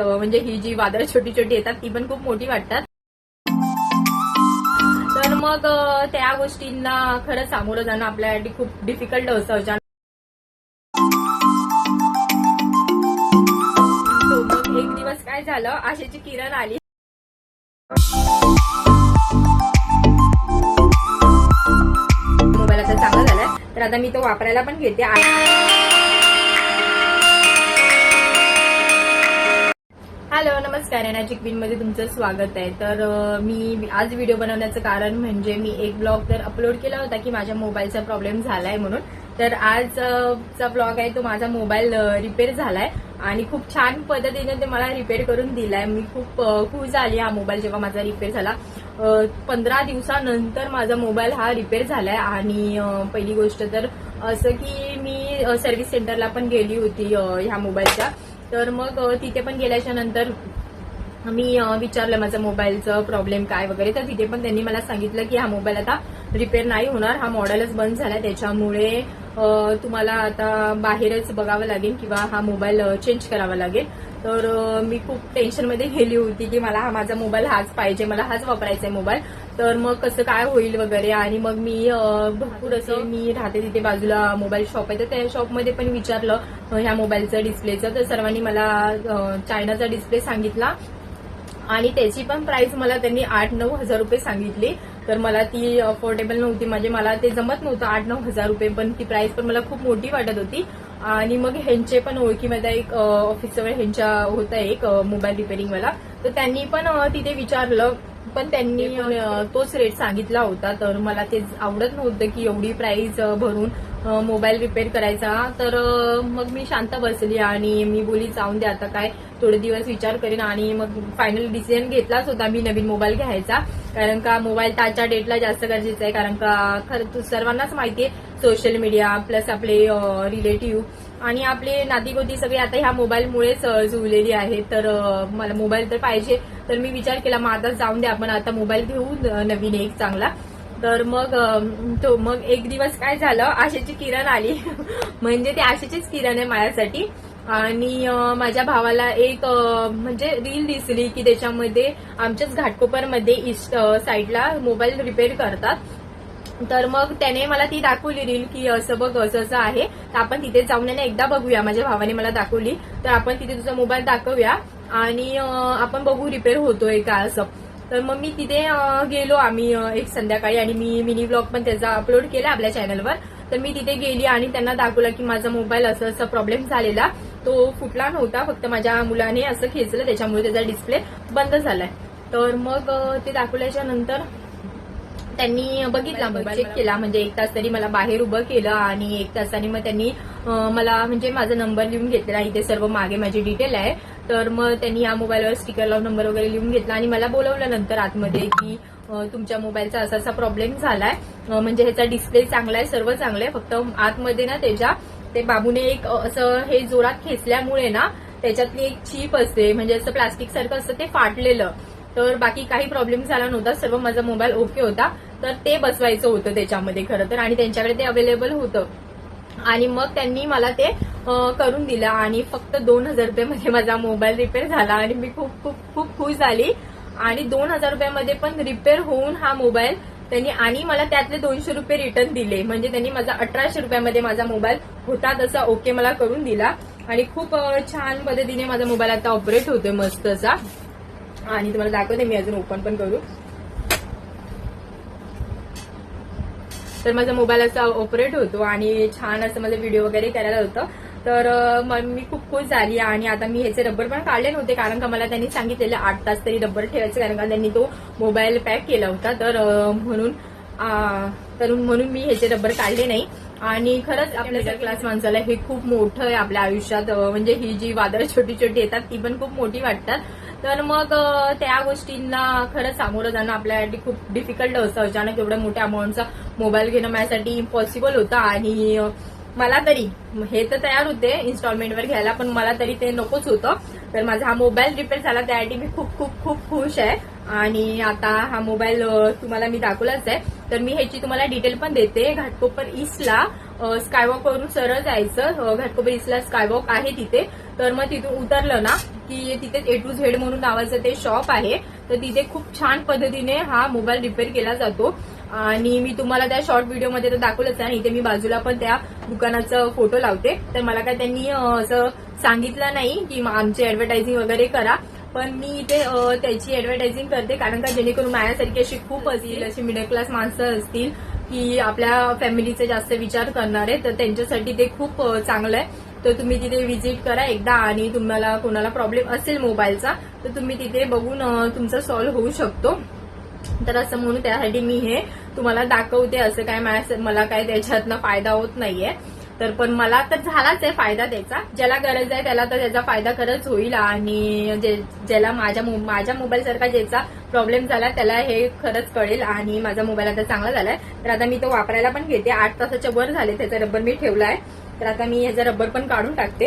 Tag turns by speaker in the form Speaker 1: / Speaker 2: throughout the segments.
Speaker 1: म्हणजे ही जी वादळ छोटी छोटी येतात ती पण खूप मोठी वाटतात. तर मग त्या गोष्टींना खरं सामोरं जाणं आपल्यासाठी खूप डिफिकल्ट असतं मग एक दिवस काय झालं आशेची किरण आली. मोबाईल आता चांगला झालाय. तर आता मी तो वापरायला पण घेते. हॅलो नमस्कार. एनर्जी क्वीन तुमचं स्वागत आहे. तर मी आज व्हिडिओ बनवण्याचं कारण म्हणजे मी एक ब्लॉग तर अपलोड केला होता की माझ्या मोबाईलचा प्रॉब्लेम झालाय म्हणून. तर आजचा ब्लॉग आहे तो माझा मोबाईल रिपेअर झालाय आणि खूप छान पद्धतीने ते मला रिपेअर करून दिलाय. मी खूप खुश झाली हा मोबाईल जेव्हा माझा रिपेअर झाला. पंधरा दिवसानंतर माझा मोबाईल हा रिपेअर झालाय आणि पहिली गोष्ट तर असं की मी सर्व्हिस सेंटरला पण गेली होती ह्या मोबाईलच्या. तर मग तिथे पण गेल्याच्यानंतर मी विचारलं माझा मोबाईलचं प्रॉब्लेम काय वगैरे. तर तिथे पण त्यांनी मला सांगितलं की हा मोबाईल आता रिपेअर नाही होणार. हा मॉडेलच बंद झालाय. त्याच्यामुळे तुम्हाला आता बाहेरच बघावं लागेल किंवा हा मोबाईल चेंज करावा लागेल. तर मी खूप टेन्शनमध्ये गेली होती की मला हा माझा मोबाईल हाच पाहिजे. मला हाच वापरायचा आहे मोबाईल. तर मग कसं काय होईल वगैरे आणि मग मी भरपूर असं मी राहते तिथे बाजूला मोबाईल शॉप आहे. तर त्या शॉपमध्ये पण विचारलं ह्या मोबाईलचं डिस्प्लेचं. तर सर्वांनी मला चायनाचा डिस्प्ले सांगितला. आणि त्याची पण प्राइस मला त्यांनी आठ नऊ हजार रुपये सांगितली. तर मला ती अफोर्डेबल नव्हती. म्हणजे मला ते जमत नव्हतं. आठ नऊ हजार रुपये पण ती प्राइस पण मला खूप मोठी वाटत होती. आणि मग ह्यांचे पण ओळखीमध्ये एक ऑफिसजवळ ह्यांच्या होता एक मोबाईल रिपेअरिंगवाला तर त्यांनी पण तिथे विचारलं. पण त्यांनी तोच रेट सांगितला होता. तर मला ते आवडत नव्हतं की एवढी प्राइस भरून मोबाईल रिपेअर करायचा. तर मग मी शांत बसली आणि मी बोली जाऊन दे आता काय थोडे दिवस विचार करेन. आणि मग फायनल डिसिजन घेतलाच होता मी नवीन मोबाईल घ्यायचा. कारण का मोबाईल त्याच्या डेटला जास्त गरजेचं आहे. कारण का खरं तू सर्वांनाच माहिती आहे सोशल मीडिया प्लस आपले रिलेटिव्ह आणि आपले नातीगोती सगळे आता ह्या मोबाईलमुळेच जुळलेली आहे तर मला मोबाईल तर पाहिजे. तर मी विचार केला मग आता जाऊन दे आपण आता मोबाईल घेऊ नवीन एक चांगला. तर मग तो मग एक दिवस काय झालं आशेची किरण आली. म्हणजे ते आशेचीच किरण आहे माझ्यासाठी. आणि माझ्या भावाला एक म्हणजे रील दिसली की त्याच्यामध्ये आमच्याच घाटकोपरमध्ये ईस्ट साईडला मोबाईल रिपेअर करतात. तर मग त्याने मला ती दाखवली रील की असं बघ असं असं आहे. तर आपण तिथे जाऊन आहे ना एकदा बघूया. माझ्या भावाने मला दाखवली. तर आपण तिथे तुझा मोबाईल दाखवूया. आणि आपण बघू रिपेअर होतोय का असं. तर मग मी तिथे गेलो आम्ही एक संध्याकाळी. आणि मी मिनी ब्लॉग पण त्याचा अपलोड केला आपल्या चॅनलवर तर मी तिथे गेली आणि त्यांना दाखवलं की माझा मोबाईल असं असं प्रॉब्लेम झालेला. तो फुटला नव्हता. फक्त माझ्या मुलाने असं खेचलं. त्याच्यामुळे त्याचा डिस्प्ले बंद झालाय. तर मग ते दाखवल्याच्या नंतर त्यांनी बघितला मोबाईल चेक केला. म्हणजे एक तास तरी मला बाहेर उभं केलं आणि एक तासाने मग त्यांनी मला म्हणजे माझा नंबर लिहून घेतला इथे सर्व मागे माझी डिटेल आहे. तर मग त्यांनी या मोबाईलवर स्टिकर लावून नंबर वगैरे लिहून घेतला आणि मला बोलवलं नंतर आतमध्ये की तुमच्या मोबाईलचा असा असा प्रॉब्लेम झालाय म्हणजे ह्याचा डिस्प्ले चांगला आहे सर्व चांगलं आहे. फक्त आतमध्ये ना त्याच्या ते बाबूने एक असं हे जोरात खेचल्यामुळे ना त्याच्यातली एक चीप असते. म्हणजे असं प्लास्टिक सारखं असतं ते फाटलेलं. तर बाकी काही प्रॉब्लेम झाला नव्हता. सर्व माझा मोबाईल ओके होता. तर ते बसवायचं होतं त्याच्यामध्ये खरं तर. आणि त्यांच्याकडे ते अवेलेबल होतं. आणि मग त्यांनी मला ते करून दिलं. आणि फक्त दोन हजार रुपयामध्ये माझा मोबाईल रिपेअर झाला. आणि मी खूप खूप खूप खुश झाली. आणि दोन हजार रुपयामध्ये पण रिपेअर होऊन हा मोबाईल त्यांनी आणि मला त्यातले दोनशे रुपये रिटर्न दिले. म्हणजे त्यांनी माझा अठराशे रुपयामध्ये माझा मोबाईल होता तसा ओके मला करून दिला. आणि खूप छान पद्धतीने माझा मोबाईल आता ऑपरेट होतोय मस्त असा. आणि तुम्हाला दाखवते मी अजून ओपन पण करू. तर माझा मोबाईल असा ऑपरेट होतो आणि छान असं मला व्हिडिओ वगैरे करायला होतं. तर मी खूप खुश झाली आणि आता मी ह्याचे रबर पण काढले नव्हते कारण का मला त्यांनी सांगितलेलं आठ तास तरी रबर ठेवायचं कारण का त्यांनी तो मोबाईल पॅक केला होता. तर म्हणून तर म्हणून मी ह्याचे रबर काढले नाही. आणि खरंच आपल्या क्लास माणसाला हे खूप मोठं आहे आपल्या आयुष्यात. म्हणजे ही जी वादळ छोटी छोटी येतात ती पण खूप मोठी वाटतात. तर मग त्या गोष्टींना खरंच सामोरं जाणं आपल्यासाठी खूप डिफिकल्ट असतं अचानक एवढ्या मोठ्या अमाऊंटचा मोबाईल घेणं माझ्यासाठी इम्पॉसिबल होतं आणि मला तरी हे तर तयार होते इन्स्टॉलमेंटवर घ्यायला पण मला तरी ते नकोच होतं. तर माझा हा मोबाईल रिपेअर झाला त्यासाठी मी खूप खूप खूप खुश आहे. आणि आता हा मोबाईल तुम्हाला मी दाखवलाच आहे. तर मी ह्याची तुम्हाला डिटेल पण देते. घाटकोपर ईस्टला स्कायवॉक वरून सरळ जायचं. घाटकोपर ईस्टला स्कायवॉक आहे तिथे. तर मग तिथून उतरलं ना की तिथे ए टू झेड म्हणून नावाचं ते शॉप आहे. तर तिथे खूप छान पद्धतीने हा मोबाईल रिपेअर केला जातो. आणि मी तुम्हाला त्या शॉर्ट व्हिडिओमध्ये तर दाखवलंच आहे. आणि इथे मी बाजूला पण त्या दुकानाचा फोटो लावते. तर मला काय त्यांनी असं सांगितलं नाही की आमची ऍडव्हर्टायझिंग वगैरे करा. पण मी इथे त्याची ऍडव्हर्टायझिंग करते. कारण का जेणेकरून माझ्यासारखी अशी खूप असतील अशी मिडल क्लास माणसं असतील की आपल्या फॅमिलीचे जास्त विचार करणारे तर त्यांच्यासाठी ते खूप चांगलं आहे. तर तुम्ही तिथे व्हिजिट करा. एकदा आणि तुम्हाला कोणाला प्रॉब्लेम असेल मोबाईलचा तर तुम्ही तिथे बघून तुमचा सॉल्व्ह होऊ शकतो. तर असं म्हणून त्यासाठी मी हे तुम्हाला दाखवते. असं काय मला काय त्याच्यातनं फायदा होत नाहीये. तर पण मला तर झालाच आहे फायदा त्याचा. ज्याला गरज आहे त्याला तर त्याचा फायदा खरंच होईल. आणि जे ज्याला माझ्या माझ्या मोबाईलसारखा ज्याचा प्रॉब्लेम झाला त्याला हे खरंच कळेल. आणि माझा मोबाईल आता चांगला झालाय. तर आता मी तो वापरायला पण घेते. आठ तासाच्या वर झाले. त्याचा रब्बर मी ठेवलाय. तर आता मी ह्याचा रबर पण काढून टाकते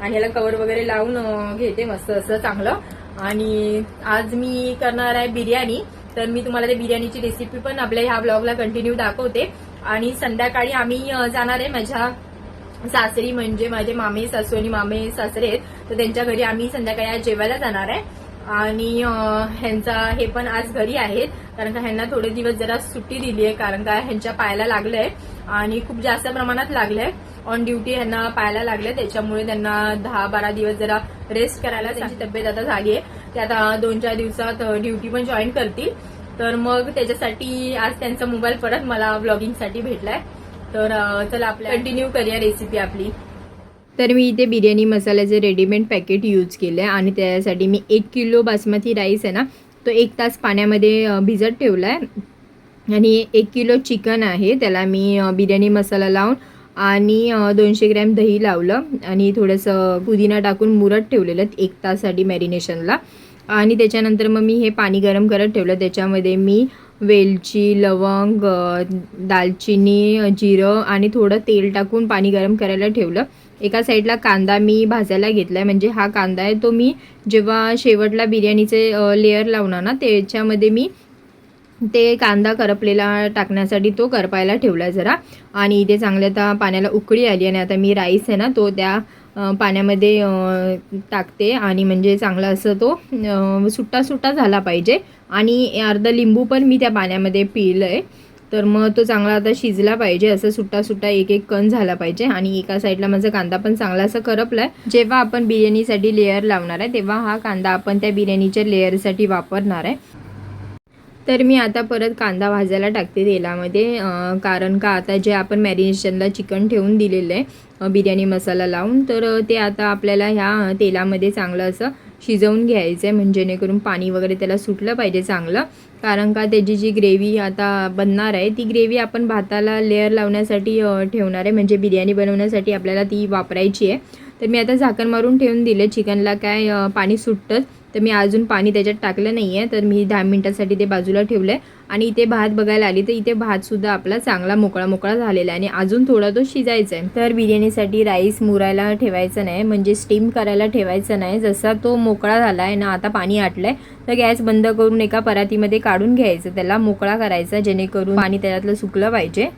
Speaker 1: आणि ह्याला कवर वगैरे लावून घेते मस्त असं चांगलं. आणि आज मी करणार आहे बिर्याणी. तर मी तुम्हाला ते बिर्याणीची रेसिपी पण आपल्या ह्या ब्लॉगला कंटिन्यू दाखवते. आणि संध्याकाळी आम्ही जाणार आहे माझ्या सासरी म्हणजे माझे मामे सासू आणि मामे सासरे आहेत. तर त्यांच्या घरी आम्ही संध्याकाळी आज जेवायला जाणार आहे. आणि ह्यांचा हे पण आज घरी आहेत. कारण का ह्यांना थोडे दिवस जरा सुट्टी दिली आहे कारण का ह्यांच्या पायाला लागलंय आणि खूप जास्त प्रमाणात लागलंय. ऑन ड्युटी ह्यांना पायाला लागलंय त्याच्यामुळे त्यांना दहा बारा दिवस जरा रेस्ट करायला त्यांची तब्येत आता झाली आहे. ते आता दोन चार दिवसात ड्युटी पण जॉईन करतील. तर मग त्याच्यासाठी आज त्यांचा मोबाईल परत मला व्लॉगिंगसाठी भेटलाय. तर चला आपल्या कंटिन्यू करूया रेसिपी आपली. तर मी इथे बिर्याणी मसाल्याचे रेडीमेड पॅकेट यूज केलं आहे आणि त्यासाठी मी एक किलो बासमती राईस आहे ना तो एक तास पाण्यामध्ये भिजत ठेवला आहे आणि एक किलो चिकन आहे त्याला मी बिर्याणी मसाला लावून आणि दोनशे ग्रॅम दही लावलं आणि थोडंसं पुदिना टाकून मुरत ठेवलेलं एक ताससाठी मॅरिनेशनला आणि त्याच्यानंतर मग मी हे पाणी गरम करत ठेवलं. त्याच्यामध्ये मी वेलची लवंग दालचिनी जिरं आणि थोडं तेल टाकून पाणी गरम करायला ठेवलं. एका साईडला कांदा मी भाजायला घेतला आहे म्हणजे हा कांदा आहे तो मी जेव्हा शेवटला बिर्याणीचे लेअर लावणार ना त्याच्यामध्ये मी ते कांदा करपलेला टाकण्यासाठी तो करपायला ठेवला जरा. आणि इथे चांगल्या आता पाण्याला उकळी आली आणि आता मी राईस आहे ना तो त्या पाण्यामध्ये टाकते. आणि म्हणजे चांगला असं तो सुट्टा सुट्टा झाला पाहिजे. आणि अर्धा लिंबू पण मी त्या पाण्यामध्ये पिलं आहे तर मग तो चांगला आता शिजला पाहिजे असं सुट्टा सुट्टा एक एक कण झाला पाहिजे. आणि एका साईडला माझा कांदा पण चांगला असं करपलाय. जेव्हा आपण बिर्याणीसाठी लेअर लावणार आहे तेव्हा हा कांदा आपण त्या बिर्याणीच्या लेअरसाठी वापरणार आहे. तर मी आता परत कांदा भाजायला टाकते तेलामध्ये कारण का आता जे आपण मॅरिनेशनला चिकन ठेवून दिलेलं आहे बिर्याणी मसाला लावून तर ते आता आपल्याला ह्या तेलामध्ये चांगलं असं शिजवून घ्यायचं आहे म्हणजे जेणेकरून पाणी वगैरे त्याला सुटलं पाहिजे चांगलं. कारण का त्याची जी ग्रेव्ही आता बनणार आहे ती ग्रेव्ही आपण भाताला लेअर लावण्यासाठी ठेवणार आहे. म्हणजे बिर्याणी बनवण्यासाठी आपल्याला ती वापरायची आहे. तर मी आता झाकण मारून ठेवून दिले. चिकनला काय पाणी सुटतंच तर मी अजून पाणी त्याच्यात टाकलं नाही आहे तर मी दहा मिनटासाठी ते बाजूला ठेवलं आहे आणि इथे भात बघायला आली तर इथे भातसुद्धा आपला चांगला मोकळा मोकळा झालेला आहे आणि अजून थोडा तो शिजायचा आहे. तर बिर्याणीसाठी राईस मुरायला ठेवायचा नाही म्हणजे स्टीम करायला ठेवायचा नाही. जसा तो मोकळा झाला आहे ना आता पाणी आटलं आहे तर गॅस बंद करून एका परातीमध्ये काढून घ्यायचं. त्याला मोकळा करायचा जेणेकरून पाणी त्याच्यातलं सुकलं पाहिजे.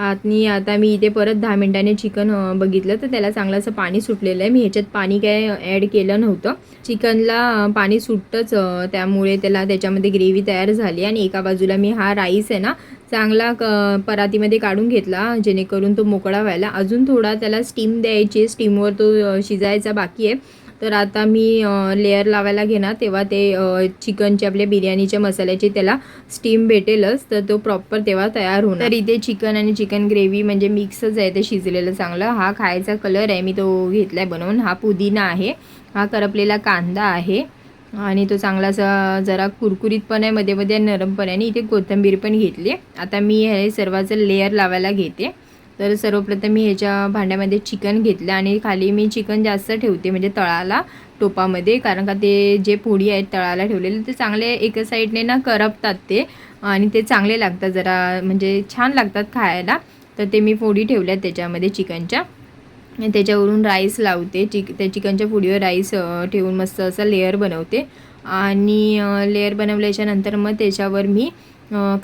Speaker 1: आणि आता मी इथे परत दहा मिनिटांनी चिकन बघितलं तर त्याला चांगलं असं पाणी सुटलेलं आहे. मी ह्याच्यात पाणी काय ॲड केलं नव्हतं. चिकनला पाणी सुटतंच त्यामुळे त्याला त्याच्यामध्ये ग्रेव्ही तयार झाली आणि एका बाजूला मी हा राईस आहे ना चांगला क परातीमध्ये काढून घेतला जेणेकरून तो मोकळा व्हायला. अजून थोडा त्याला स्टीम द्यायची स्टीमवर तो शिजायचा बाकी आहे. तर आता मी लेअर लावायला घेणार. तेव्हा ते चिकनचे आपल्या बिर्याणीच्या मसाल्याचे त्याला स्टीम भेटेलच. तर तो प्रॉपर तेव्हा तयार होणार. तर इथे चिकन आणि चिकन ग्रेव्ही म्हणजे मिक्सच आहे ते शिजलेलं चांगलं. हा खायचा कलर आहे. मी तो घेतला आहे बनवून. हा पुदिना आहे. हा करपलेला कांदा आहे. आणि तो चांगला असा जरा कुरकुरीत पण आहे. मध्ये मध्ये नरम पण आहे. आणि इथे कोथिंबीर पण घेतली आता मी हे सर्वाचं लेअर लावायला घेते. तर सर्वप्रथम मी ह्याच्या भांड्यामध्ये चिकन घेतलं आणि खाली मी चिकन जास्त ठेवते म्हणजे तळाला टोपामध्ये. कारण का ते जे पोळी आहेत तळाला ठेवलेले ते चांगले एका साईडने ना करपतात ते. आणि ते चांगले लागतात जरा म्हणजे छान लागतात खायला. तर ते मी फोडी ठेवल्या त्याच्यामध्ये चिकनच्या. त्याच्यावरून राईस लावते. चिक त्या चिकनच्या फोडीवर राईस ठेवून मस्त असं लेअर बनवते. आणि लेअर बनवल्याच्यानंतर मग त्याच्यावर मी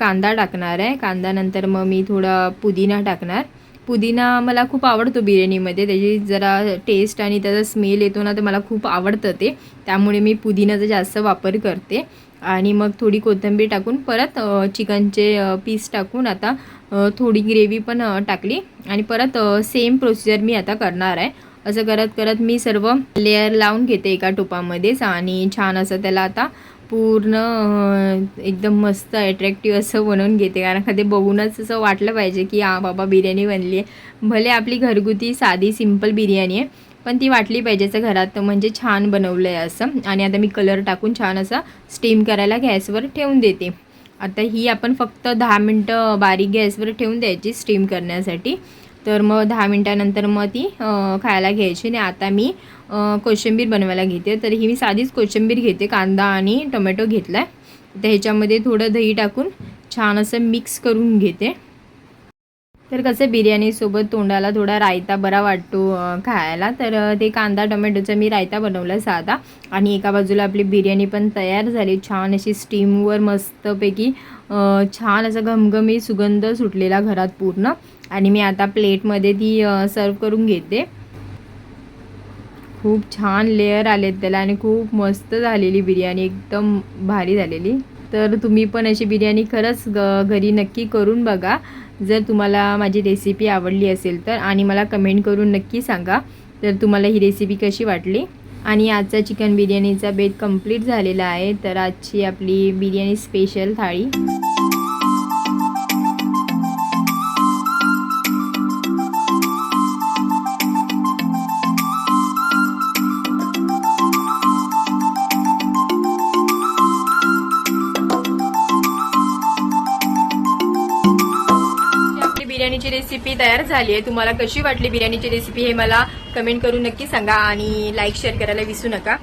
Speaker 1: कांदा टाकणार आहे. कांदानंतर मग मी थोडा पुदिना टाकणार. पुदिना मला खूप आवडतो बिर्याणीमध्ये. त्याची जरा टेस्ट आणि त्याचा स्मेल येतो ना तर मला खूप आवडतं ते. त्यामुळे मी पुदिनाचा जास्त वापर करते. आणि मग थोडी कोथिंबीर टाकून परत चिकनचे पीस टाकून आता थोडी ग्रेव्ही पण टाकली. आणि परत सेम प्रोसिजर मी आता करणार आहे. असं करत करत मी सर्व लेअर लावून घेते एका टोपामध्येच. आणि छान असं त्याला आता पूर्ण एकदम मस्त अट्रॅक्टिव्ह असं बनवून घेते. कारण का ते बघूनच असं वाटलं पाहिजे की हा बाबा बिर्याणी बनली आहे भले आपली घरगुती साधी सिंपल बिर्याणी आहे पण ती वाटली पाहिजे असं घरात. म्हणजे छान बनवलं आहे असं. आणि आता मी कलर टाकून छान असा स्टीम करायला गॅसवर ठेवून देते. आता ही आपण फक्त दहा मिनटं बारीक गॅसवर ठेवून द्यायची स्टीम करण्यासाठी. तर मग दहा मिनटानंतर मग ती खायला घ्यायची आणि आता मी कोशिंबीर बनवायला घेते. तर ही मी साधीच कोशिंबीर घेते कांदा आणि टोमॅटो घेतला आहे तर ह्याच्यामध्ये थोडं दही टाकून छान असं मिक्स करून घेते. तर कसं बिर्याणीसोबत तोंडाला थोडा रायता बरा वाटतो खायला. तर ते कांदा टोमॅटोचा मी रायता बनवला साधा. आणि एका बाजूला आपली बिर्याणी पण तयार झाली. छान अशी स्टीमवर मस्तपैकी छान असा घमघमी सुगंध सुटलेला घरात पूर्ण. आणि मी आता प्लेटमध्ये ती सर्व करून घेते. खूप छान लेअर आलेत त्याला आणि खूप मस्त झालेली बिर्याणी. एकदम भारी झालेली. तर तुम्ही पण अशी बिर्याणी खरंच घरी नक्की करून बघा. जर तुम्हाला माझी रेसिपी आवडली असेल तर आणि मला कमेंट करून नक्की सांगा तर तुम्हाला ही रेसिपी कशी वाटली? आणि आजचा चिकन बिर्याणीचा बेत कंप्लीट झालेला आहे तर आजची आपली बिर्याणी स्पेशल थाळी. झाली आहे. तुम्हाला कशी वाटली बिर्याणीची रेसिपी हे मला कमेंट करून नक्की सांगा आणि लाईक शेअर करायला विसरू नका.